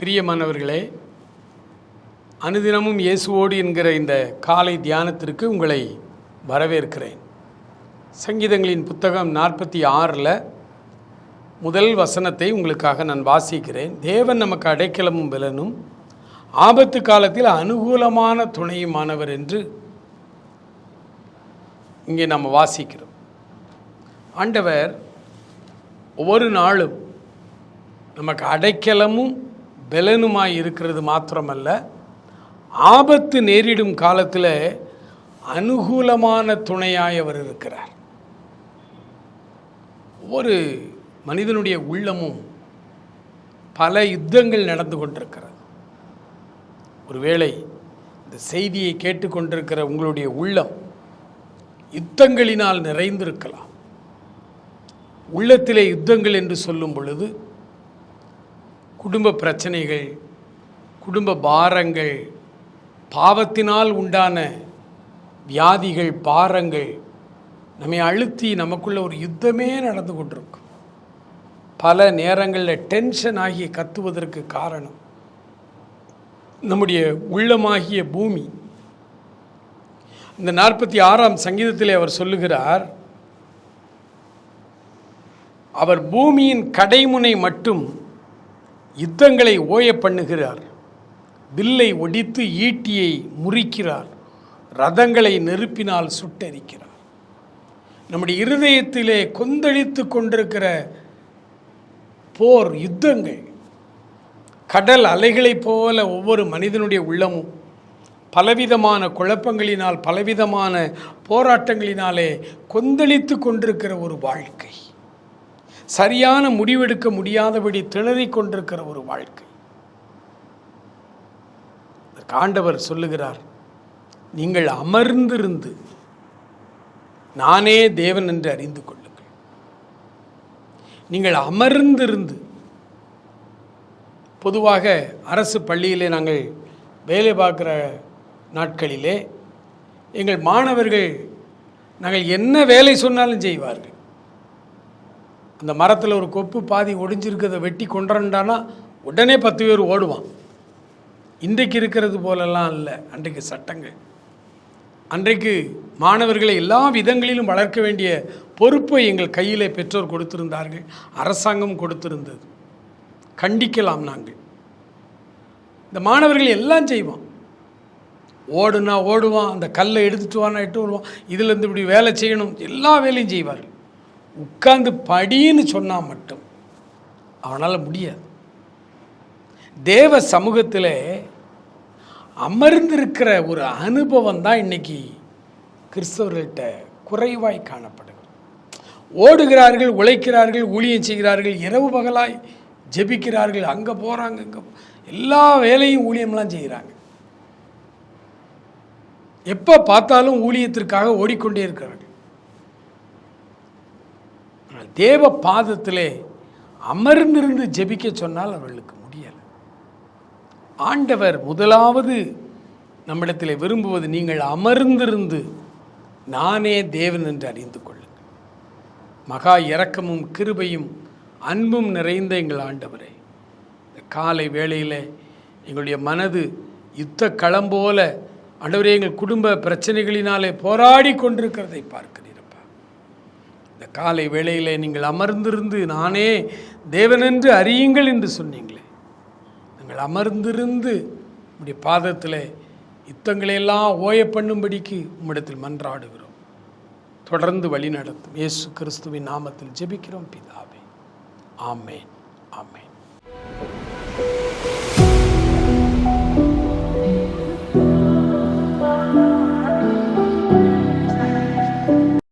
பிரியமானவர்களே அனுதினமும் இயேசுவோடு என்கிற இந்த காலை தியானத்திற்கு உங்களை வரவேற்கிறேன். சங்கீதங்களின் புத்தகம் நாற்பத்தி ஆறில் முதல் வசனத்தை உங்களுக்காக நான் வாசிக்கிறேன். தேவன் நமக்கு அடைக்கலமும் விலனும் ஆபத்து காலத்தில் அனுகூலமான துணையுமானவர் என்று இங்கே நம்ம வாசிக்கிறோம். ஆண்டவர் ஒவ்வொரு நாளும் நமக்கு அடைக்கலமும் பலனுமாய் இருக்கிறது மாத்திரமல்ல ஆபத்து நேரிடும் காலத்தில் அனுகூலமான துணையாய் அவர் இருக்கிறார். ஒவ்வொரு மனிதனுடைய உள்ளமும் பல யுத்தங்கள் நடந்து கொண்டிருக்கிறது. ஒருவேளை இந்த செய்தியை கேட்டுக்கொண்டிருக்கிற உங்களுடைய உள்ளம் யுத்தங்களினால் நிறைந்திருக்கலாம். உள்ளத்திலே யுத்தங்கள் என்று சொல்லும் பொழுது குடும்ப பிரச்சனைகள் குடும்ப பாரங்கள் பாவத்தினால் உண்டான வியாதிகள் பாரங்கள் நம்மை அழுத்தி நமக்குள்ள ஒரு யுத்தமே நடந்து கொண்டிருக்கும். பல நேரங்களில் டென்ஷன் ஆகிய கத்துவதற்கு காரணம் நம்முடைய உள்ளமாகிய பூமி. இந்த நாற்பத்தி ஆறாம் சங்கீதத்திலே அவர் சொல்லுகிறார் அவர் பூமியின் கடைமுனை மட்டும் யுத்தங்களை ஓய பண்ணுகிறார். வில்லை ஒடித்து ஈட்டியை முறிக்கிறார். ரதங்களை நெருப்பினால் சுட்டரிக்கிறார். நம்முடைய இருதயத்திலே கொந்தளித்து கொண்டிருக்கிற போர் யுத்தங்கள். கடல் அலைகளைப் போல ஒவ்வொரு மனிதனுடைய உள்ளமும் பலவிதமான குழப்பங்களினால் பலவிதமான போராட்டங்களினாலே கொந்தளித்து கொண்டிருக்கிற ஒரு வாழ்க்கை. சரியான முடிவெடுக்க முடியாதபடி திணறிக் கொண்டிருக்கிற ஒரு வாழ்க்கை. காண்டவர் ஆண்டவர் சொல்லுகிறார் நீங்கள் அமர்ந்திருந்து நானே தேவன் என்று அறிந்து கொள்ளுங்கள். நீங்கள் அமர்ந்திருந்து பொதுவாக அரசு பள்ளியிலே நாங்கள் வேலை பார்க்குற நாட்களிலே எங்கள் மாணவர்கள் நாங்கள் என்ன வேலை சொன்னாலும் செய்வார்கள். அந்த மரத்தில் ஒரு கொப்பு பாதி ஒடிஞ்சிருக்கிறத வெட்டி கொண்டுறண்டானா உடனே பத்து பேர் ஓடுவான். இன்றைக்கு இருக்கிறது போலெல்லாம் இல்லை. அன்றைக்கு சட்டங்கள். அன்றைக்கு மாணவர்களை எல்லா விதங்களிலும் வளர்க்க வேண்டிய பொறுப்பை எங்கள் கையில் பெற்றோர் கொடுத்திருந்தார்கள். அரசாங்கம் கொடுத்திருந்தது. கண்டிக்கலாம் நாங்கள். இந்த மாணவர்கள் எல்லாம் செய்வான். ஓடுனா ஓடுவான் அந்த கல்லை எடுத்துட்டு வானா எட்டு வருவான் இதுலேருந்து இப்படி வேலை செய்யணும் எல்லா வேலையும் செய்வார்கள். உட்கார்ந்து படின்னு சொன்னால் மட்டும் அவனால் முடியாது. தேவ சமூகத்தில் அமர்ந்திருக்கிற ஒரு அனுபவம் தான் இன்னைக்கு கிறிஸ்தவர்கள்ட்ட குறைவாய் காணப்படுகிறது. ஓடுகிறார்கள் உழைக்கிறார்கள் ஊழியம் செய்கிறார்கள் இரவு பகலாய் ஜெபிக்கிறார்கள் அங்கே போகிறாங்க இங்கே எல்லா வேலையும் ஊழியம்லாம் செய்கிறாங்க எப்போ பார்த்தாலும் ஊழியத்திற்காக ஓடிக்கொண்டே இருக்கிறார்கள் தேவ பாதத்திலே அமர்ந்திருந்து ஜெபிக்க சொன்னால் அவர்களுக்கு முடியலை. ஆண்டவர் முதலாவது நம்மிடத்தில் விரும்புவது நீங்கள் அமர்ந்திருந்து நானே தேவன் என்று அறிந்து கொள்ளுங்கள். மகா இரக்கமும் கிருபையும் அன்பும் நிறைந்த எங்கள் ஆண்டவரே இந்த காலை வேளையில் எங்களுடைய மனது யுத்த களம் போல ஆண்டவரே எங்கள் குடும்ப பிரச்சனைகளினாலே போராடி கொண்டிருக்கிறதை பார்க்கிறேன் இந்த காலை வேளையில் நீங்கள் அமர்ந்திருந்து நானே தேவனென்று அறியுங்கள் என்று சொன்னீங்களே. நாங்கள் அமர்ந்திருந்து உடைய பாதத்தில் யுத்தங்களையெல்லாம் ஓய பண்ணும்படிக்கு உம்மிடத்தில் மன்றாடுகிறோம். தொடர்ந்து வழி நடத்தும். இயேசு கிறிஸ்துவின் நாமத்தில் ஜெபிக்கிறோம் பிதாவே. ஆமேன். ஆமேன்.